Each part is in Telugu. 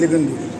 लेकिन दूरी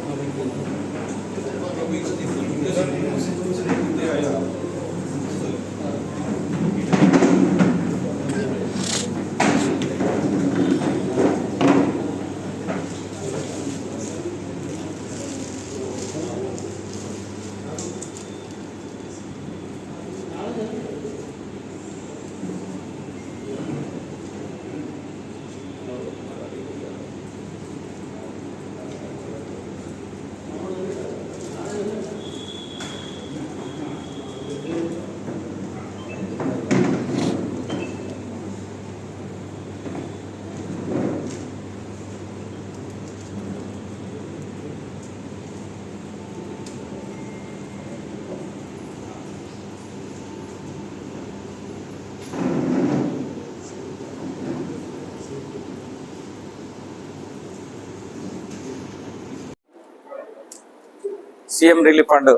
సీఎం రిలీఫ్ ఫండ్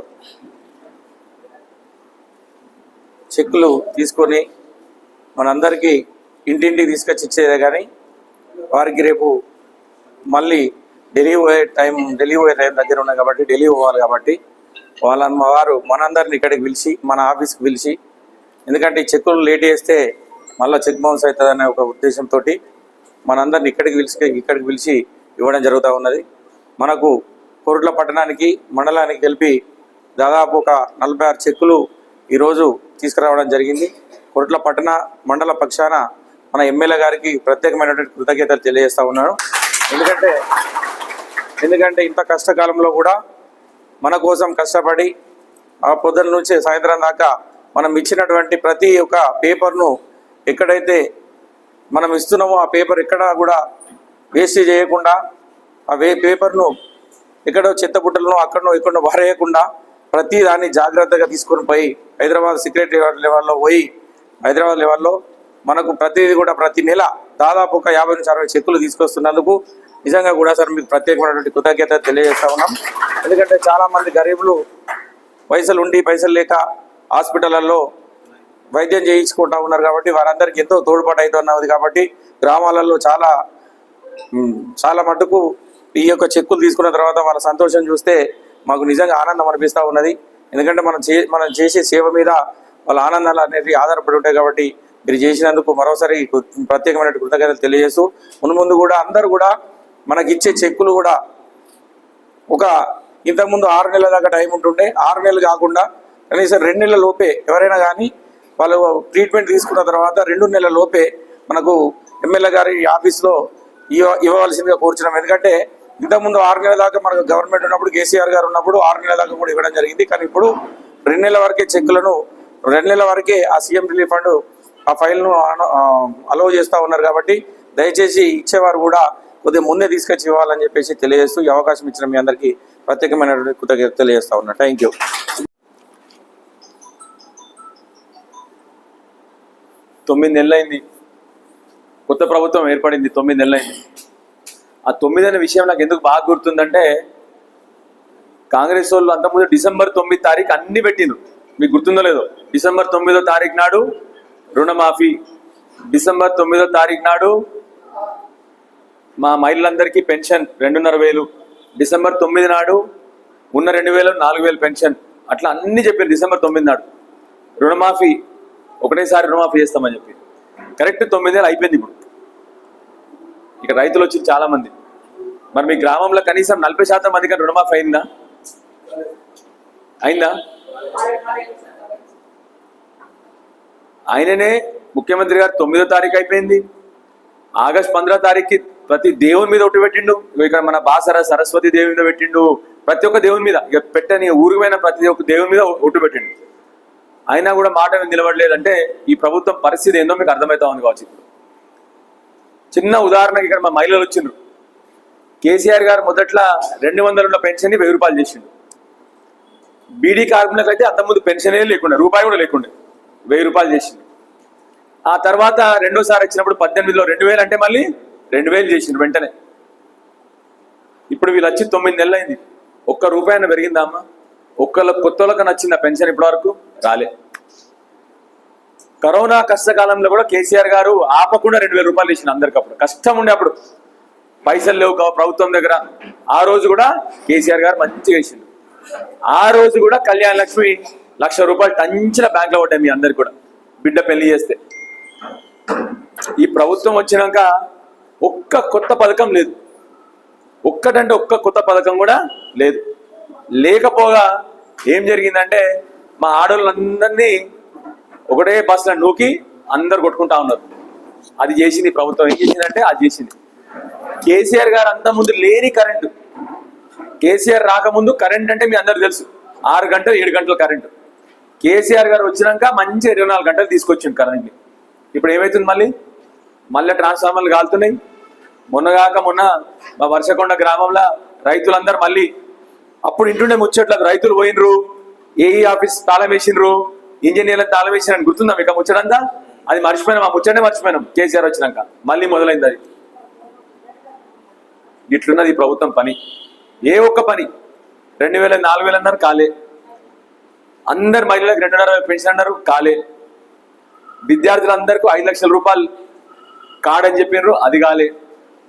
చెక్కులు తీసుకొని మనందరికీ ఇంటింటికి తీసుకొచ్చి ఇచ్చేదే కానీ వారికి రేపు మళ్ళీ ఢిల్లీ పోయే టైం ఢిల్లీ పోయే టైం దగ్గర ఉన్నాయి కాబట్టి ఢిల్లీ పోవాలి కాబట్టి వాళ్ళ వారు మనందరిని ఇక్కడికి పిలిచి మన ఆఫీస్కి పిలిచి ఎందుకంటే ఈ చెక్కులు లేట్ చేస్తే మళ్ళీ చెక్ బౌన్స్ అవుతుందనే ఒక ఉద్దేశంతో మనందరిని ఇక్కడికి పిలిచి ఇక్కడికి పిలిచి ఇవ్వడం జరుగుతూ ఉన్నది. మనకు కోరుట్ల పట్టణానికి మండలానికి కలిపి దాదాపు ఒక నలభై ఆరు చెక్కులు ఈరోజు తీసుకురావడం జరిగింది. కోరుట్ల పట్టణ మండల పక్షాన మన ఎమ్మెల్యే గారికి ప్రత్యేకమైనటువంటి కృతజ్ఞతలు తెలియజేస్తా ఉన్నాను. ఎందుకంటే ఎందుకంటే ఇంత కష్టకాలంలో కూడా మన కోసం కష్టపడి ఆ పొద్దున నుంచి సాయంత్రం దాకా మనం ఇచ్చినటువంటి ప్రతి ఒక్క పేపర్ను ఎక్కడైతే మనం ఇస్తున్నామో ఆ పేపర్ ఎక్కడా కూడా వేస్ట్ చేయకుండా ఆ వే పేపర్ను ఎక్కడో చెత్తబుట్టలను అక్కడనో ఇక్కడనో వారేయకుండా ప్రతి దాన్ని జాగ్రత్తగా తీసుకొని పోయి హైదరాబాద్ సెక్రటరీ లెవెల్లో పోయి హైదరాబాద్ లెవెల్లో మనకు ప్రతిదీ కూడా ప్రతి నెల దాదాపు ఒక యాభై నుంచి అరవై చెక్కులు తీసుకొస్తున్నందుకు నిజంగా కూడా సార్ మీకు ప్రత్యేకమైనటువంటి కృతజ్ఞత తెలియజేస్తా ఉన్నాం. ఎందుకంటే చాలామంది గరీబులు పైసలు ఉండి పైసలు లేక హాస్పిటళ్ళలో వైద్యం చేయించుకుంటా ఉన్నారు కాబట్టి వారందరికీ ఎంతో తోడ్పాటు అవుతున్నది కాబట్టి గ్రామాలలో చాలా చాలా మటుకు ఈ యొక్క చెక్కులు తీసుకున్న తర్వాత వాళ్ళ సంతోషం చూస్తే మాకు నిజంగా ఆనందం అనిపిస్తూ ఉన్నది. ఎందుకంటే మనం చే మనం చేసే సేవ మీద వాళ్ళ ఆనందాలు అనేది ఆధారపడి ఉంటాయి కాబట్టి మీరు చేసినందుకు మరోసారి ప్రత్యేకమైన కృతజ్ఞతలు తెలియజేస్తూ మునుముందు ముందు కూడా అందరూ కూడా మనకి ఇచ్చే చెక్కులు కూడా ఒక ఇంతకుముందు ఆరు నెలల దాకా టైం ఉంటుండే. ఆరు నెలలు కాకుండా కనీసం రెండు నెలల లోపే ఎవరైనా కానీ వాళ్ళు ట్రీట్మెంట్ తీసుకున్న తర్వాత రెండు నెలల లోపే మనకు ఎమ్మెల్యే గారి ఆఫీస్లో ఇవ్వ ఇవ్వవలసిందిగా కోరుచున్నాం. ఎందుకంటే ఇంతకుముందు ఆరు నెలల దాకా మనకు గవర్నమెంట్ ఉన్నప్పుడు కేసీఆర్ గారు ఉన్నప్పుడు ఆరు నెలల దాకా కూడా ఇవ్వడం జరిగింది. కానీ ఇప్పుడు రెండు నెలల వరకే చెక్కులను రెండు నెలల వరకే ఆ సీఎం రిలీఫ్ ఫండ్ ఆ ఫైల్ను అలో చేస్తూ ఉన్నారు కాబట్టి దయచేసి ఇచ్చేవారు కూడా కొద్దిగా ముందే తీసుకొచ్చి ఇవ్వాలని చెప్పేసి తెలియజేస్తూ ఈ అవకాశం ఇచ్చిన మీ అందరికీ ప్రత్యేకమైనటువంటి కృతజ్ఞత తెలియజేస్తా ఉన్నా. థ్యాంక్ యూ తొమ్మిది నెలలైంది. కొత్త ప్రభుత్వం ఏర్పడింది తొమ్మిది నెలలైంది. ఆ తొమ్మిది అనే విషయం నాకు ఎందుకు బాగా గుర్తుందంటే కాంగ్రెస్ వాళ్ళు అంతకుముందు డిసెంబర్ తొమ్మిది తారీఖు అన్ని పెట్టిండ్రు. మీకు గుర్తుందో లేదో? డిసెంబర్ తొమ్మిదో తారీఖు నాడు రుణమాఫీ. డిసెంబర్ తొమ్మిదో తారీఖు నాడు మా మహిళలందరికీ పెన్షన్ రెండున్నర వేలు. డిసెంబర్ తొమ్మిది నాడు ఉన్న రెండు వేలు నాలుగు వేలు పెన్షన్. అట్లా అన్ని చెప్పారు డిసెంబర్ తొమ్మిది నాడు. రుణమాఫీ ఒకటేసారి రుణమాఫీ చేస్తామని చెప్పి. కరెక్ట్ తొమ్మిది నెలలు అయిపోయింది ఇప్పుడు. ఇక రైతులు వచ్చి చాలా మంది. మరి మీ గ్రామంలో కనీసం నలభై శాతం మందికి రుణమాఫీ అయిందా? అయిందా? ఆయననే ముఖ్యమంత్రి గారు తొమ్మిదో తారీఖు అయిపోయింది. ఆగస్ట్ పంద్రో తారీఖుకి ప్రతి దేవుని మీద ఒకటి పెట్టిండు. ఇక ఇక్కడ మన బాసర సరస్వతి దేవి మీద పెట్టిండు. ప్రతి ఒక్క దేవుని మీద ఇక పెట్టని ఊరికి పోయిన ప్రతి ఒక్క దేవుని మీద ఒట్టు పెట్టిండు. అయినా కూడా మాట నిలబడలేదంటే ఈ ప్రభుత్వం పరిస్థితి ఏందో మీకు అర్థమవుతా ఉంది కావచ్చు. ఇప్పుడు చిన్న ఉదాహరణకి ఇక్కడ మా మహిళలు వచ్చిండ్రు. కేసీఆర్ గారు మొదట్లో రెండు వందల ఉన్న పెన్షన్ని వెయ్యి రూపాయలు చేసిండు. బీడీ కార్మికులకు అయితే అంతకుముందు పెన్షనే లేకుండా రూపాయి కూడా లేకుండా వెయ్యి రూపాయలు చేసిండు. ఆ తర్వాత రెండోసారి వచ్చినప్పుడు పద్దెనిమిదిలో రెండు వేలు అంటే మళ్ళీ రెండు వేలు చేసిండు వెంటనే. ఇప్పుడు వీళ్ళు వచ్చి తొమ్మిది నెలలు అయింది ఒక్క రూపాయన పెరిగిందా అమ్మ? ఒక్కళ్ళ కొత్తలకు నచ్చింది ఆ పెన్షన్ ఇప్పటివరకు రాలే. కరోనా కష్టకాలంలో కూడా కేసీఆర్ గారు ఆపకుండా రెండు వేల రూపాయలు ఇచ్చిన అందరికి అప్పుడు. కష్టం ఉండే అప్పుడు. పైసలు లేవు ప్రభుత్వం దగ్గర. ఆ రోజు కూడా కేసీఆర్ గారు మంచిగా ఇచ్చిండు ఆ రోజు కూడా కళ్యాణ లక్ష్మి లక్ష రూపాయలు టంచిన బ్యాంక్లో పడ్డాయి మీ అందరికి కూడా. బిడ్డ పెళ్ళి చేస్తే. ఈ ప్రభుత్వం వచ్చినాక ఒక్క కొత్త పథకం లేదు. ఒక్కటంటే ఒక్క కొత్త పథకం కూడా లేదు. లేకపోగా ఏం జరిగిందంటే మా ఆడవాళ్ళందరినీ ఒకటే బస్సులో నూకి అందరు కొట్టుకుంటా ఉన్నారు. అది చేసింది ప్రభుత్వం. ఏం చేసిందంటే అది చేసింది. కేసీఆర్ గారు అంత ముందు లేని కరెంటు. కేసీఆర్ రాకముందు కరెంట్ అంటే మీ అందరు తెలుసు. ఆరు గంటలు ఏడు గంటల కరెంటు. కేసీఆర్ గారు వచ్చినాక మంచి ఇరవై నాలుగు గంటలు తీసుకొచ్చిండు కరెంట్ని. ఇప్పుడు ఏమవుతుంది మళ్ళీ? మళ్ళీ ట్రాన్స్ఫార్మర్లు కాలుతున్నాయి. మొన్నగాక మొన్న మా వర్షకొండ గ్రామంలో రైతులందరూ మళ్ళీ అప్పుడు ఇంటుండే ముచ్చట్లకు రైతులు పోయినరు. ఏఈ ఆఫీస్ తాళం వేసిండ్రు. ఇంజనీర్లను తాళం గుర్తుందా మీకు ముచ్చడంతా అది మర్చిపోయినాం ఆ ముచ్చటే మర్చిపోయినాం కేసీఆర్ వచ్చినాక. మళ్ళీ మొదలైంది అది. ఇట్లున్నది ప్రభుత్వం పని. ఏ ఒక్క పని. రెండు వేల నాలుగు వేలు అన్నారు కాలే. అందరు మహిళలకు రెండున్నర వేలు పెన్షన్ అన్నారు కాలే. విద్యార్థులందరికీ ఐదు లక్షల రూపాయలు కార్డ్ అని చెప్పినారు అది కాలే.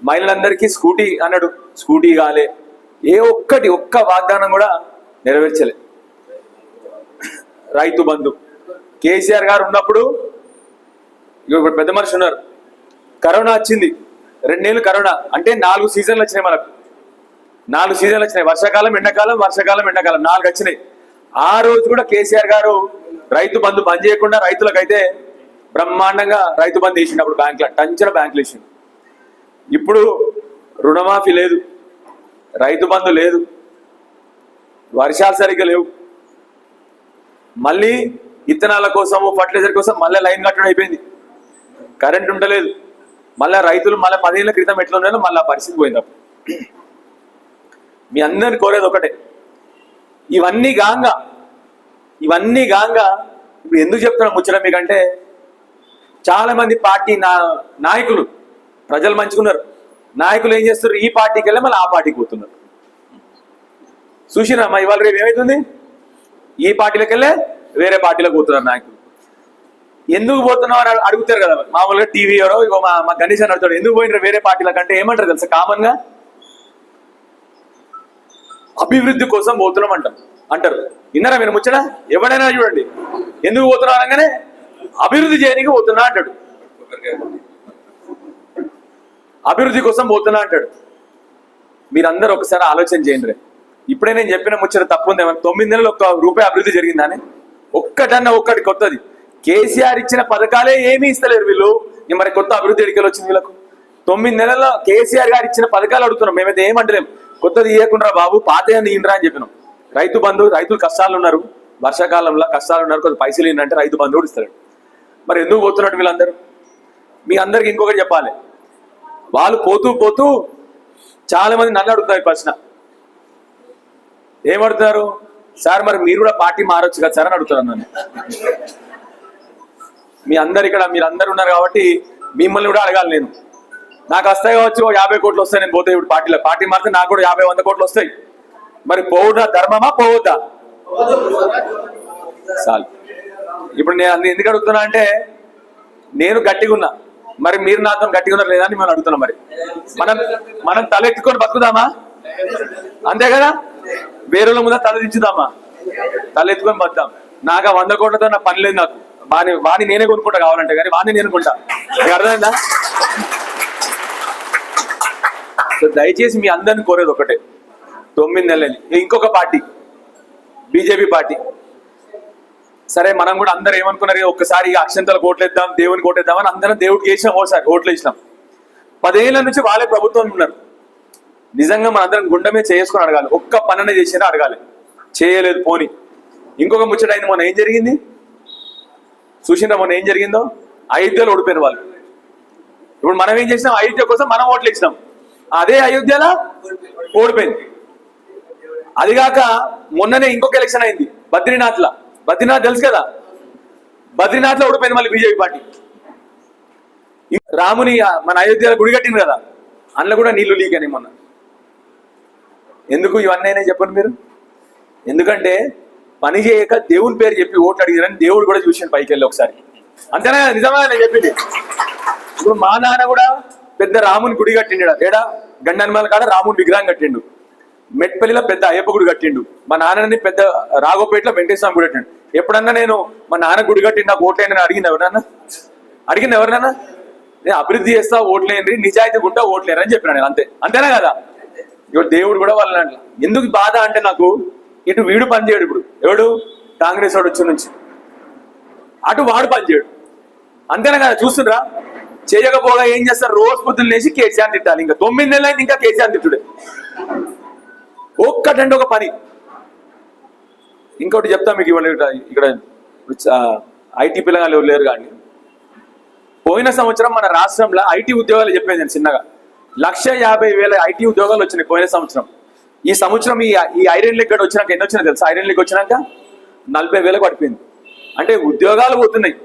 మహిళలందరికీ స్కూటీ అన్నాడు స్కూటీ కాలే. ఏ ఒక్కటి ఒక్క వాగ్దానం కూడా నెరవేర్చలే. రైతు బంధు. కేసీఆర్ గారు ఉన్నప్పుడు ఇప్పుడు పెద్ద మనిషి ఉన్నారు. కరోనా వచ్చింది. రెండేళ్ళు కరోనా. అంటే నాలుగు సీజన్లు వచ్చినాయి మనకు. నాలుగు సీజన్లు వచ్చినాయి. వర్షాకాలం ఎండాకాలం వర్షాకాలం ఎండాకాలం. నాలుగు వచ్చినాయి. ఆ రోజు కూడా కేసీఆర్ గారు రైతు బంధు బంద్ చేయకుండా రైతులకైతే బ్రహ్మాండంగా రైతు బంద్ వేసిండు అప్పుడు బ్యాంకులో. టంచిన బ్యాంకులు వేసిండు. ఇప్పుడు రుణమాఫీ లేదు. రైతు బంధు లేదు. వర్షాలు సరిగ్గా లేవు. మళ్ళీ ఇత్తనాల కోసం ఫర్టిలైజర్ కోసం మళ్ళీ లైన్ కట్టడం అయిపోయింది. కరెంట్ ఉండలేదు. మళ్ళీ రైతులు మళ్ళీ పదిహేనుల క్రితం ఎట్లా ఉన్నారో మళ్ళీ ఆ పరిస్థితి పోయింది అప్పుడు. మీ అందరిని కోరేది ఒకటే. ఇవన్నీ గాంగా. ఇవన్నీ గాంగా. ఇప్పుడు ఎందుకు చెప్తున్నా ముచ్చట మీకంటే? చాలామంది పార్టీ నా నాయకులు ప్రజలు మంచుకున్నారు. నాయకులు ఏం చేస్తున్నారు? ఈ పార్టీకి వెళ్ళి మళ్ళీ ఆ పార్టీకి పోతున్నారు. చూసినా మా ఇవాళ రేపు ఏమవుతుంది ఈ పార్టీలకు వెళ్ళే వేరే పార్టీలకు పోతున్నారు నాయకులు. ఎందుకు పోతున్నావు అని అడుగుతారు కదా మామూలుగా టీవీ ఎవరో ఇగో మా మా గణేష్ అని అడుగుతాడు ఎందుకు పోయినారు వేరే పార్టీల కంటే? ఏమంటారు తెలుసా? కామన్గా? అభివృద్ధి కోసం పోతున్నాం అంటాం అంటారు. విన్నారా మీరు ముచ్చడా ఎవడైనా చూడండి. ఎందుకు పోతున్నా అనగానే అభివృద్ధి చేయడానికి పోతున్నా అంటాడు. అభివృద్ధి కోసం పోతున్నా అంటాడు. మీరందరూ ఒకసారి ఆలోచన చేయండి రే. ఇప్పుడే నేను చెప్పిన ముచ్చట తప్పు ఉంది తొమ్మిది నెలలు ఒక్క రూపాయి అభివృద్ధి జరిగిందని? ఒక్కటన్నా ఒక్కటి కొత్తది. కేసీఆర్ ఇచ్చిన పథకాలే ఏమీ ఇస్తలేరు వీళ్ళు. మరి కొత్త అభివృద్ధి ఎడికలు వచ్చింది వీళ్ళకు? తొమ్మిది నెలల్లో కేసీఆర్ గారు ఇచ్చిన పథకాలు అడుగుతున్నాం. మేమైతే ఏమంటలేం కొత్తది ఇవ్వకుండా బాబు పాత ఇయ్యండిరా అని చెప్పినాం. రైతు బంధు రైతులు కష్టాలు ఉన్నారు. వర్షాకాలంలో కష్టాలు ఉన్నారు. కొంచెం పైసలు ఏంటంటే రైతు బంధు కూడా ఇస్తాడు మరి ఎందుకు పోతున్నట్టు వీళ్ళందరూ? మీ అందరికి ఇంకొకటి చెప్పాలి. వాళ్ళు పోతూ పోతూ చాలా మంది నన్ను అడుగుతారు ప్రశ్న. ఏమడుగుతారు? సార్ మరి మీరు కూడా పార్టీ మారొచ్చు కదా సార్ అని అడుగుతున్నాను నన్ను. మీ అందరు ఇక్కడ మీరు అందరు ఉన్నారు కాబట్టి మిమ్మల్ని కూడా అడగాలి నేను. నాకు వస్తాయి కావచ్చు ఓ యాభై కోట్లు వస్తాయి నేను పోతే ఇప్పుడు పార్టీలో. పార్టీ మారితే నాకు కూడా యాభై వంద కోట్లు వస్తాయి. మరి పోవుదా ధర్మమా? పోవద్దా? చాలు. ఇప్పుడు నేను ఎందుకు అడుగుతున్నా అంటే నేను గట్టిగా ఉన్నా. మరి మీరు నాతో గట్టిగా ఉన్నారు లేదా అని మనం అడుగుతున్నాం మరి. మనం మనం తలెత్తుకొని బతుకుదామా? అంతే కదా? వేరేల ముందు తలదించుదామా తలెత్తుకొని తల నాకు ఆ వంద కోట్లతో నా పని లేదు నాకు. వాని వాణి నేనే కొనుక్కుంటా కావాలంటే కానీ వాడిని నేను కొంటా అర్థమైందా? సో దయచేసి మీ అందరిని కోరేది ఒకటే. తొమ్మిది నెలలు. ఇంకొక పార్టీ. BJP party. సరే మనం కూడా అందరు ఏమనుకున్నారు ఒక్కసారి అక్షంతల అక్షంతలు ఓట్లేద్దాం దేవుని కోట్లేద్దాం అని అందరం దేవుడికి వేసినాం ఓసారి ఓట్లు వేసినాం. పదేళ్ళ నుంచి వాళ్ళే ప్రభుత్వం ఉన్నారు. నిజంగా మనందరం గుండెమే చేసుకుని అడగాలి. ఒక్క పననే చేసినా అడగాలి. చేయలేదు పోని. ఇంకొక ముచ్చట అయింది మొన్న ఏం జరిగింది? చూసిందా మొన్న ఏం జరిగిందో? అయోధ్యలో ఓడిపోయిన వాళ్ళు. ఇప్పుడు మనం ఏం చేసినాం? అయోధ్య కోసం మనం ఓట్లు ఇచ్చినాం అదే అయోధ్యలో ఓడిపోయింది. అదిగాక మొన్ననే ఇంకొక ఎలక్షన్ అయింది. బద్రీనాథ్లో. బద్రీనాథ్ తెలుసు కదా? బద్రీనాథ్లో ఓడిపోయింది మళ్ళీ బీజేపీ పార్టీ. రాముని మన అయోధ్యలో గుడి కట్టింది కదా? అందులో కూడా నీళ్ళు లీక్ అని మొన్న. ఎందుకు ఇవన్నీ చెప్పండి మీరు? ఎందుకంటే పని చేయక దేవుని పేరు చెప్పి ఓట్లు అడిగారని దేవుడు కూడా చూసాడు పైకి వెళ్ళి ఒకసారి. అంతేనా? నిజమే? నిజమా నేను చెప్పింది. ఇప్పుడు మా నాన్న కూడా పెద్ద రాముని గుడి కట్టిండు ఏడా? గండన్మల కాడ రాముని విగ్రహం కట్టిండు. మెట్పల్లిలో పెద్ద అయ్యప్ప గుడి కట్టిండు. మా నాన్నని పెద్ద రాఘోపేటలో వెంకటేశ్వర గుడి కట్టిండు. ఎప్పుడన్నా నేను మా నాన్న గుడి కట్టిండు నాకు ఓట్లేని అడిగింది ఎవరన్నా? అడిగింది ఎవరన్నా? నేను అభివృద్ధి చేస్తా ఓట్లేని నిజాయితీ గుంటా ఓట్లేరని అని నేను అంతే. అంతేనా కదా? ఇప్పుడు దేవుడు కూడా వాళ్ళని అంట ఎందుకు బాధ అంటే నాకు ఇటు వీడు పనిచేయడు ఇప్పుడు. ఎవడు? కాంగ్రెస్ వాడు వచ్చి నుంచి. అటు వాడు పనిచేయడు అంతేనా కదా? చూస్తుండ్రా చేయకపోగా ఏం చేస్తారు? రోజు పొద్దున్న లేచి కేసీఆర్ తిట్టాలి. ఇంకా తొమ్మిది నెలలు అయింది ఇంకా కేసీఆర్ తిట్టుడే. ఒక్కటంటే ఒక పని. ఇంకోటి చెప్తా మీకు ఇవాళ ఇక్కడ ఐటీ పిల్లగాళ్ళు ఎవరు లేరు కానీ పోయిన సంవత్సరం మన రాష్ట్రంలో ఐటీ ఉద్యోగాలు చెప్పేది నేను చిన్నగా. లక్ష యాభై వేల ఐటీ ఉద్యోగాలు వచ్చినాయి పోయిన సంవత్సరం. ఈ సంవత్సరం ఈ ఈ ఐరన్ లీగ్ గడ్ వచ్చినాక ఎన్ని వచ్చినా తెలుసా? ఐరన్ లీగ్ వచ్చినాక నలభై వేలకు పడిపోయింది. అంటే ఉద్యోగాలు పోతున్నాయి.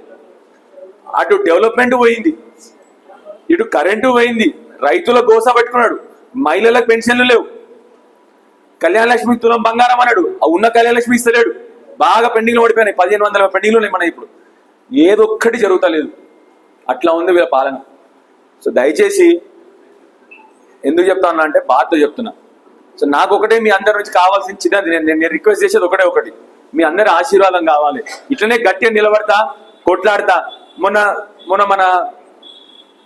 అటు డెవలప్మెంట్ పోయింది. ఇటు కరెంటు పోయింది. రైతుల గోస పెట్టుకున్నాడు. మహిళలకు పెన్షన్లు లేవు. కళ్యాణ లక్ష్మి తులం బంగారం అన్నాడు. ఆ ఉన్న కళ్యాణ లక్ష్మి ఇస్తలేడు. బాగా పెండింగ్లు పడిపోయినాయి. పదిహేను వందల పెండింగ్లు ఉన్నాయి మన ఇప్పుడు. ఏదొక్కటి జరుగుతలేదు. అట్లా ఉంది వీళ్ళ పాలన. సో దయచేసి ఎందుకు చెప్తా ఉన్నా అంటే బాధతో చెప్తున్నా. సో నాకు ఒకటే మీ అందరి నుంచి కావాల్సిన చిన్నది నేను నేను రిక్వెస్ట్ చేసేది ఒకటే ఒకటి. మీ అందరి ఆశీర్వాదం కావాలి. ఇట్లనే గట్టిగా నిలబడతా కొట్లాడతా. మొన్న మొన్న మన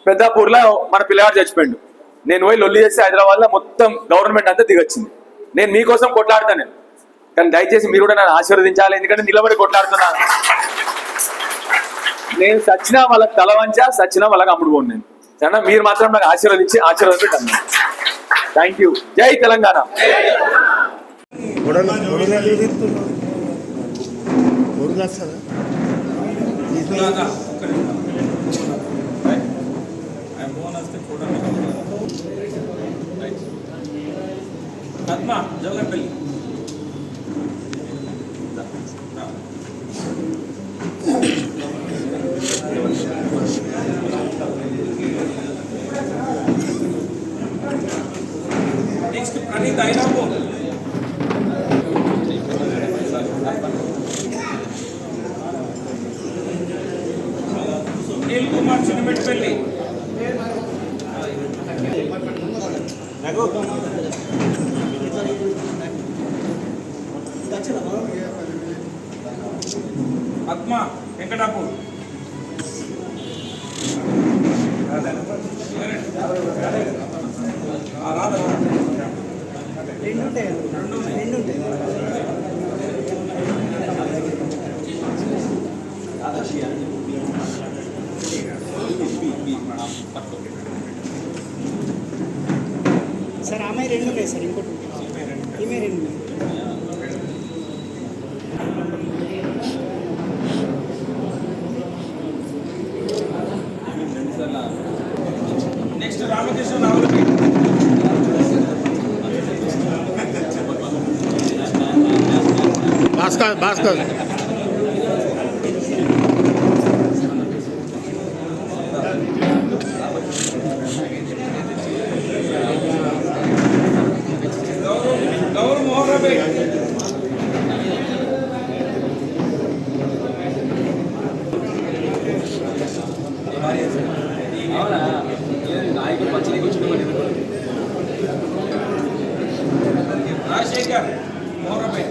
పెద్దాపూర్లో మన పిల్లగాడు చచ్చిపోయిండు. నేను పోయి లొల్లి చేస్తే హైదరాబాద్లో మొత్తం గవర్నమెంట్ అంతా దిగొచ్చింది. నేను మీకోసం కొట్లాడతా నేను. కానీ దయచేసి మీరు కూడా నన్ను ఆశీర్వదించాలి. ఎందుకంటే నిలబడి కొట్లాడుతున్నా. నేను సచ్చినా వాళ్ళకి తల వంచా సచ్చినా వాళ్ళకి అమ్ముడుపోను నేను. సరేనా మీరు మాత్రం నాకు ఆశీర్వదించి ఆశీర్వదించండి. థ్యాంక్ యూ జై తెలంగాణ. పద్మ జోగంపల్లి పద్మ వెంకటాపూర్ ఆ, రాదా? రెండు ఉంటాయి రెండు ఉంటాయి సార్ ఉంటాయి సార్ ఇంకోటి ఈమె రెండు. నెక్స్ట్ రామకృష్ణ నావలపి భాస్కర్ భాస్కర్. రాజశేఖర్ మోహన్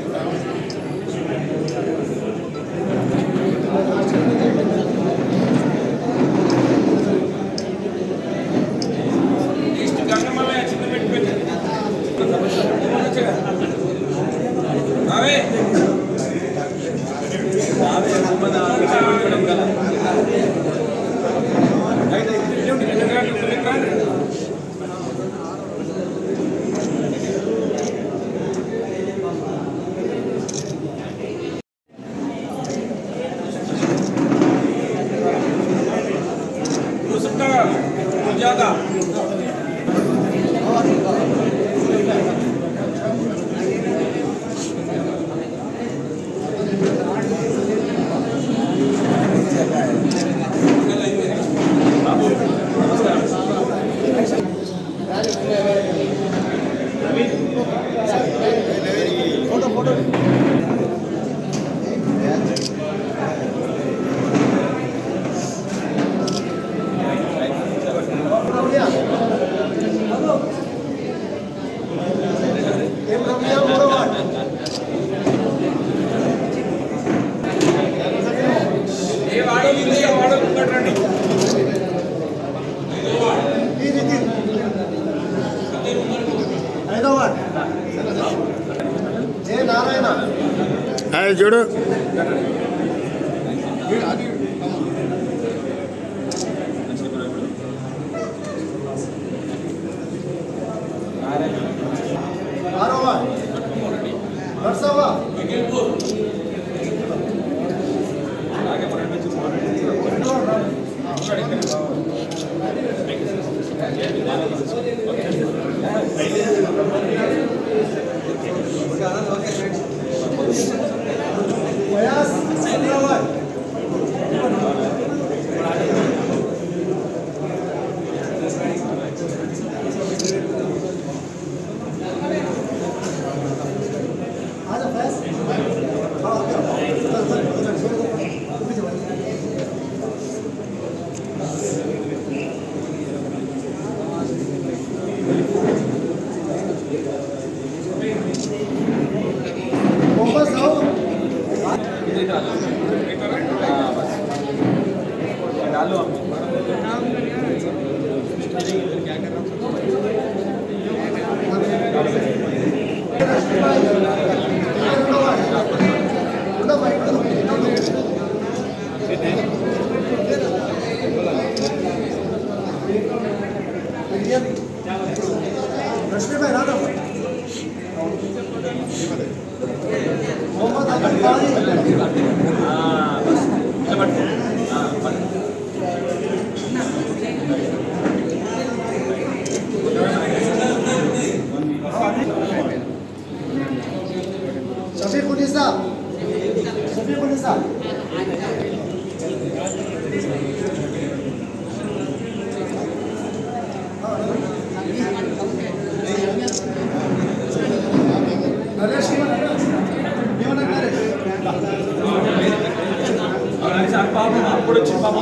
అప్పుడు వచ్చి పాప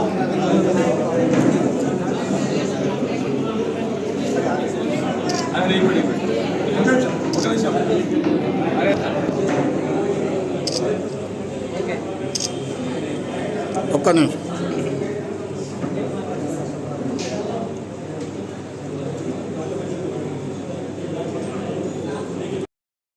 అరే ఇప్పుడు ఒక నిమిషం ఒక్క నిమిషం.